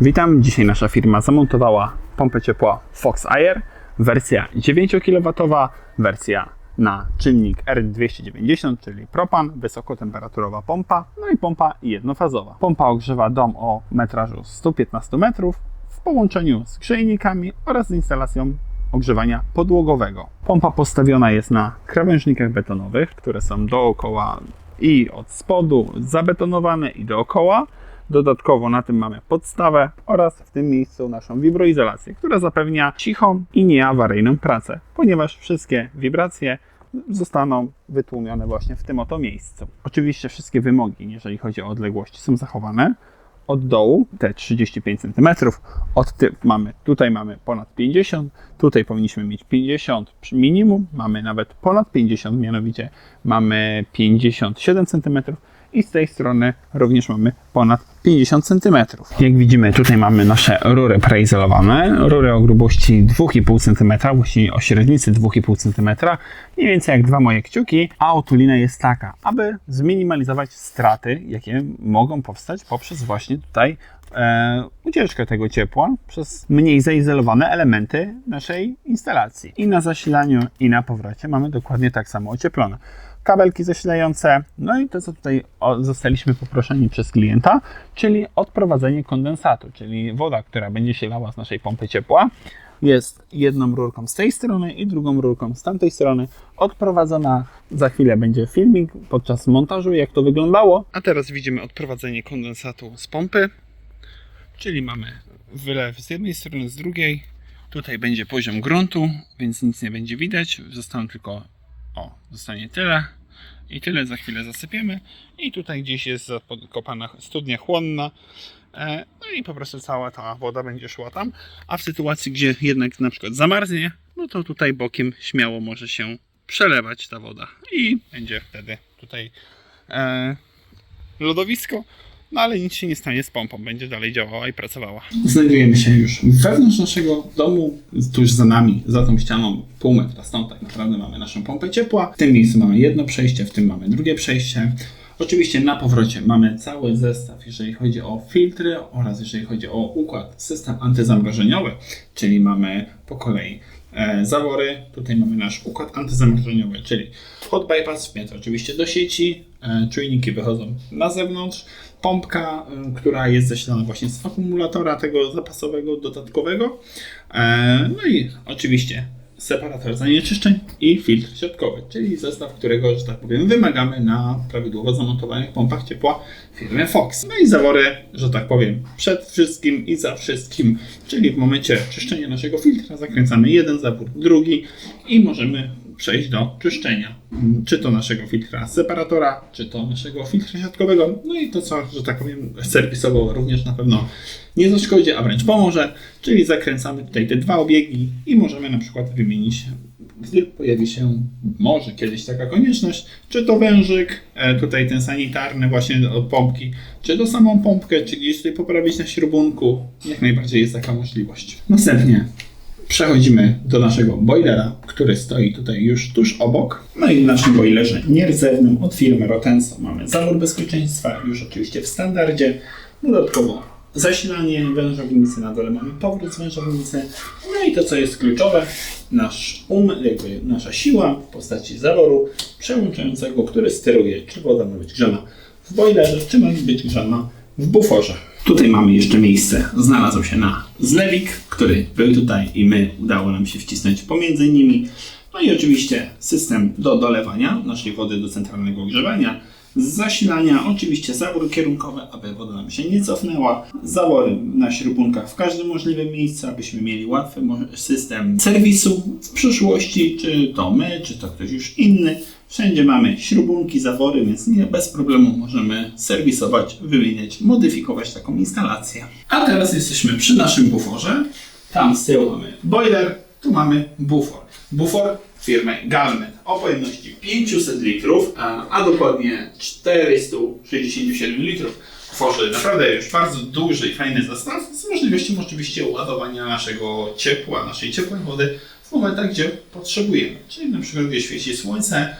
Witam. Dzisiaj nasza firma zamontowała pompę ciepła Fox Air, wersja 9 kW, wersja na czynnik R290, czyli propan, wysokotemperaturowa pompa, no i pompa jednofazowa. Pompa ogrzewa dom o metrażu 115 metrów w połączeniu z grzejnikami oraz z instalacją ogrzewania podłogowego. Pompa postawiona jest na krawężnikach betonowych, które są dookoła i od spodu zabetonowane i dookoła. Dodatkowo na tym mamy podstawę oraz w tym miejscu naszą wibroizolację, która zapewnia cichą i nieawaryjną pracę, ponieważ wszystkie wibracje zostaną wytłumione właśnie w tym oto miejscu. Oczywiście wszystkie wymogi, jeżeli chodzi o odległości, są zachowane. Od dołu te 35 cm, od tyłu mamy, tutaj mamy ponad 50, tutaj powinniśmy mieć 50 przy minimum, mamy nawet ponad 50, mianowicie mamy 57 cm i z tej strony również mamy ponad 50 cm. Jak widzimy, tutaj mamy nasze rury preizolowane, rury o grubości 2,5 cm, właściwie o średnicy 2,5 cm, mniej więcej jak dwa moje kciuki, a otulina jest taka, aby zminimalizować straty, jakie mogą powstać poprzez właśnie tutaj e, ucieczkę tego ciepła przez mniej zaizolowane elementy naszej instalacji. I na zasilaniu, i na powrocie mamy dokładnie tak samo ocieplone kabelki zasilające, no i to, co tutaj zostaliśmy poproszeni przez klienta, czyli odprowadzenie kondensatu, czyli woda, która będzie się lała z naszej pompy ciepła, jest jedną rurką z tej strony i drugą rurką z tamtej strony odprowadzona. Za chwilę będzie filmik podczas montażu, jak to wyglądało. A teraz widzimy odprowadzenie kondensatu z pompy, czyli mamy wylew z jednej strony, z drugiej. Tutaj będzie poziom gruntu, więc nic nie będzie widać. Zostaną tylko o, zostanie tyle. I tyle za chwilę zasypiemy. I tutaj gdzieś jest zakopana studnia chłonna. E, No i po prostu cała ta woda będzie szła tam. A w sytuacji, gdzie jednak na przykład zamarznie, no to tutaj bokiem śmiało może się przelewać ta woda. I będzie wtedy tutaj e, lodowisko. No ale nic się nie stanie z pompą, będzie dalej działała i pracowała. Znajdujemy się już wewnątrz naszego domu, tuż za nami, za tą ścianą, pół metra stąd tak naprawdę mamy naszą pompę ciepła. W tym miejscu mamy jedno przejście, w tym mamy drugie przejście. Oczywiście na powrocie mamy cały zestaw, jeżeli chodzi o filtry oraz jeżeli chodzi o układ, system antyzamrożeniowy, czyli mamy po kolei zawory. Tutaj mamy nasz układ antyzamrożeniowy, czyli hot bypass wpięty oczywiście do sieci, e, czujniki wychodzą na zewnątrz, pompka, e, która jest zasilana właśnie z akumulatora tego zapasowego, dodatkowego. E, no i oczywiście separator zanieczyszczeń i filtr środkowy, czyli zestaw, którego, że tak powiem, wymagamy na prawidłowo zamontowanych pompach ciepła firmy Fox. No i zawory, że tak powiem, przed wszystkim i za wszystkim, czyli w momencie czyszczenia naszego filtra zakręcamy jeden zawór, drugi i możemy przejść do czyszczenia. Czy to naszego filtra separatora, czy to naszego filtra środkowego. No i to, co, że tak powiem, serwisowo również na pewno nie zaszkodzi, a wręcz pomoże. Czyli zakręcamy tutaj te dwa obiegi i możemy na przykład wymienić, gdy pojawi się może kiedyś taka konieczność, czy to wężyk, e, tutaj ten sanitarny właśnie od pompki, czy to samą pompkę, czy gdzieś tutaj poprawić na śrubunku. Jak najbardziej jest taka możliwość. Następnie Przechodzimy do naszego boilera, który stoi tutaj już tuż obok. No i w naszym boilerze nierdzewnym od firmy Rotenso mamy zawór bezpieczeństwa, już oczywiście w standardzie. Dodatkowo zasilanie wężownicy, na dole mamy powrót z wężownicy. No i to, co jest kluczowe, nasz um, jakby nasza siła w postaci zaworu przełączającego, który steruje, czy woda ma być grzana w boilerze, czy ma być grzana w buforze. Tutaj mamy jeszcze miejsce, znalazł się na zlewik, który był tutaj i my udało nam się wcisnąć pomiędzy nimi. No i oczywiście system do dolewania naszej wody do centralnego ogrzewania, zasilania, oczywiście zawory kierunkowe, aby woda nam się nie cofnęła, zawory na śrubunkach w każdym możliwym miejscu, abyśmy mieli łatwy system serwisu w przyszłości, czy to my, czy to ktoś już inny. Wszędzie mamy śrubunki, zawory, więc nie bez problemu możemy serwisować, wymieniać, modyfikować taką instalację. A teraz jesteśmy przy naszym buforze. Tam z tyłu mamy boiler, tu mamy bufor. Bufor firmy Galmet o pojemności 500 litrów, a, a dokładnie 467 litrów. Tworzy naprawdę już bardzo duży i fajny zestaw z możliwością oczywiście ładowania naszego ciepła, naszej ciepłej wody w momentach, gdzie potrzebujemy. Czyli na przykład gdzie świeci słońce,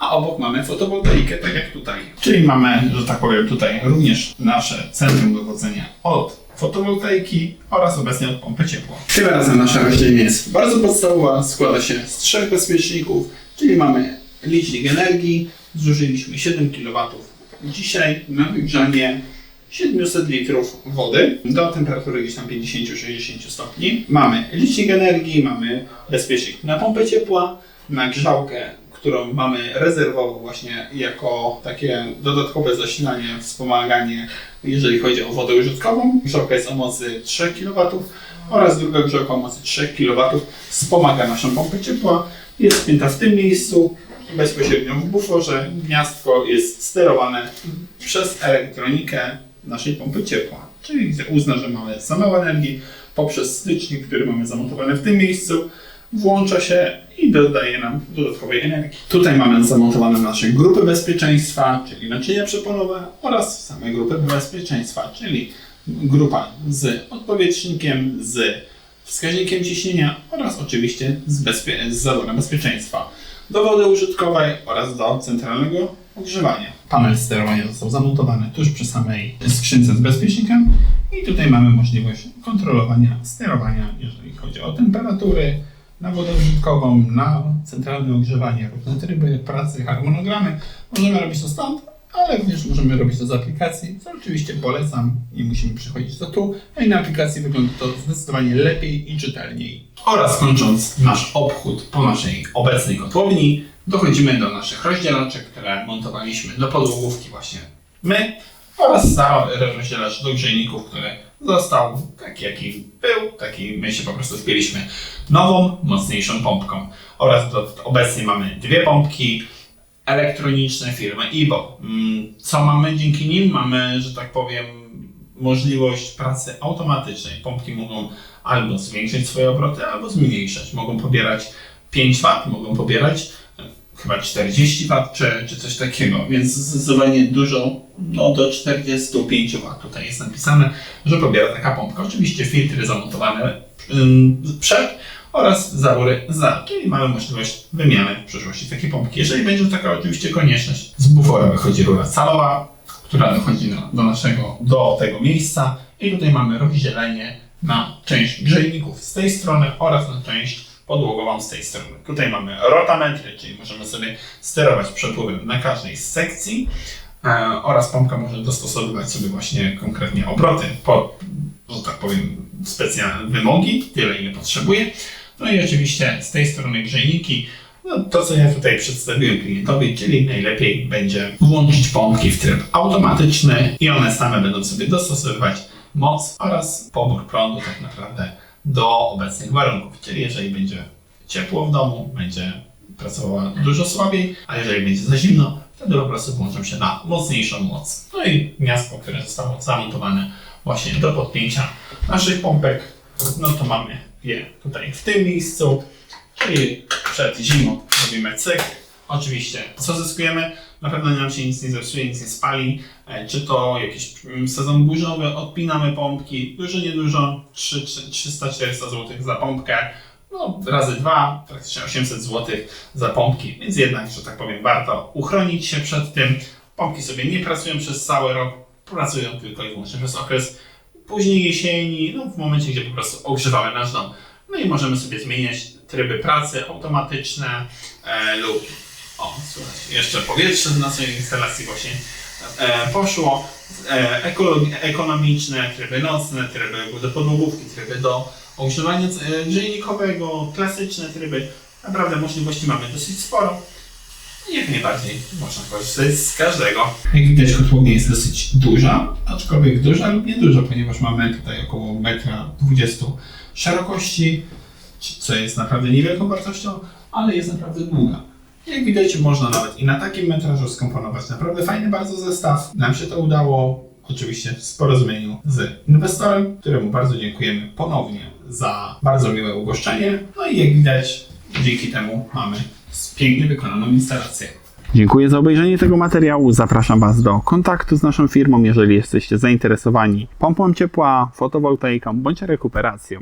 a obok mamy fotowoltaikę, tak jak tutaj. Czyli mamy, że tak powiem, tutaj również nasze centrum dowodzenia od fotowoltaiki oraz obecnie od pompy ciepła. Tym razem nasza rozdzielnia jest bardzo podstawowa, składa się z trzech bezpieczników, czyli mamy licznik energii, zużyliśmy 7 kW dzisiaj na wygrzanie 700 litrów wody do temperatury gdzieś tam 50-60 stopni. Mamy licznik energii, mamy bezpiecznik na pompę ciepła, na grzałkę, którą mamy rezerwowo właśnie jako takie dodatkowe zasilanie, wspomaganie, jeżeli chodzi o wodę użytkową. Grzałka jest o mocy 3 kW oraz druga grzałka o mocy 3 kW wspomaga naszą pompę ciepła. Jest spięta w tym miejscu, bezpośrednio w buforze. Gniazdko jest sterowane przez elektronikę naszej pompy ciepła. Czyli uzna, że mamy za mało energii, poprzez stycznik, który mamy zamontowany w tym miejscu, włącza się i dodaje nam dodatkowej energii. Tutaj mamy zamontowane nasze grupy bezpieczeństwa, czyli naczynia przeponowe oraz same grupy bezpieczeństwa, czyli grupa z odpowietrznikiem, z wskaźnikiem ciśnienia oraz oczywiście z, bezpie- z bezpieczeństwa do wody użytkowej oraz do centralnego ogrzewania. Panel sterowania został zamontowany tuż przy samej skrzynce z bezpiecznikiem i tutaj mamy możliwość kontrolowania, sterowania, jeżeli chodzi o temperatury, na wodę użytkową, na centralne ogrzewanie, różne tryby pracy, harmonogramy. Możemy robić to stąd, ale również możemy robić to z aplikacji, co oczywiście polecam i musimy przychodzić do tu. A i na aplikacji wygląda to zdecydowanie lepiej i czytelniej. Oraz kończąc nasz obchód po naszej obecnej kotłowni, dochodzimy do naszych rozdzielaczek, które montowaliśmy do podłogówki właśnie my oraz za rozdzielacz do grzejników, który został taki jaki był, taki my się po prostu wpięliśmy nową, mocniejszą pompką. Oraz do, obecnie mamy dwie pompki, elektroniczne firmy IBO. Mm, Co mamy dzięki nim? Mamy, że tak powiem, możliwość pracy automatycznej. Pompki mogą albo zwiększyć swoje obroty, albo zmniejszać. Mogą pobierać 5 W, mogą pobierać chyba 40 W, czy, czy coś takiego, więc zdecydowanie dużo, no do 45 W tutaj jest napisane, że pobiera taka pompka. Oczywiście filtry zamontowane przed oraz zawory za, czyli mamy możliwość wymiany w przyszłości takiej pompki. Jeżeli będzie taka oczywiście konieczność, z bufora wychodzi rura calowa, która dochodzi do naszego, do tego miejsca i tutaj mamy rozdzielenie na część grzejników z tej strony oraz na część podłogową z tej strony. Tutaj mamy rotametry, czyli możemy sobie sterować przepływem na każdej z sekcji e, oraz pompka może dostosowywać sobie właśnie konkretnie obroty pod, że tak powiem, specjalne wymogi, tyle ile potrzebuje. No i oczywiście z tej strony grzejniki, no to co ja tutaj przedstawiłem klientowi, czyli najlepiej będzie włączyć pompki w tryb automatyczny i one same będą sobie dostosowywać moc oraz pobór prądu tak naprawdę do obecnych warunków. Czyli jeżeli będzie ciepło w domu, będzie pracowała dużo słabiej, a jeżeli będzie za zimno, wtedy po prostu włączą się na mocniejszą moc. No i gniazdko, które zostało zamontowane właśnie do podpięcia naszych pompek, no to mamy je tutaj w tym miejscu, czyli przed zimą robimy cyk. Oczywiście, co zyskujemy? Na pewno nam się nic nie zepsuje, nic nie spali. E, Czy to jakiś mm, sezon burzowy, odpinamy pompki, dużo, niedużo, 300-400 zł za pompkę. No, razy dwa, praktycznie 800 zł za pompki, więc jednak, że tak powiem, warto uchronić się przed tym. Pompki sobie nie pracują przez cały rok, pracują tylko i wyłącznie przez okres później jesieni, no w momencie, gdzie po prostu ogrzewamy nasz dom. No i możemy sobie zmieniać tryby pracy automatyczne e, lub jeszcze powietrze z naszej instalacji właśnie e, poszło. E, ekonomiczne, tryby nocne, tryby do podłogówki, tryby do ogrzewania e, grzejnikowego, klasyczne tryby. Naprawdę możliwości mamy dosyć sporo. Jak najbardziej można korzystać z każdego. Jak widać kotłownia jest dosyć duża, aczkolwiek duża lub nieduża, ponieważ mamy tutaj około 1,20 m szerokości, co jest naprawdę niewielką wartością, ale jest naprawdę długa. Jak widać, można nawet i na takim metrażu skomponować naprawdę fajny bardzo zestaw. Nam się to udało, oczywiście w porozumieniu z inwestorem, któremu bardzo dziękujemy ponownie za bardzo miłe ugoszczenie. No i jak widać, dzięki temu mamy pięknie wykonaną instalację. Dziękuję za obejrzenie tego materiału. Zapraszam Was do kontaktu z naszą firmą, jeżeli jesteście zainteresowani pompą ciepła, fotowoltaiką bądź rekuperacją.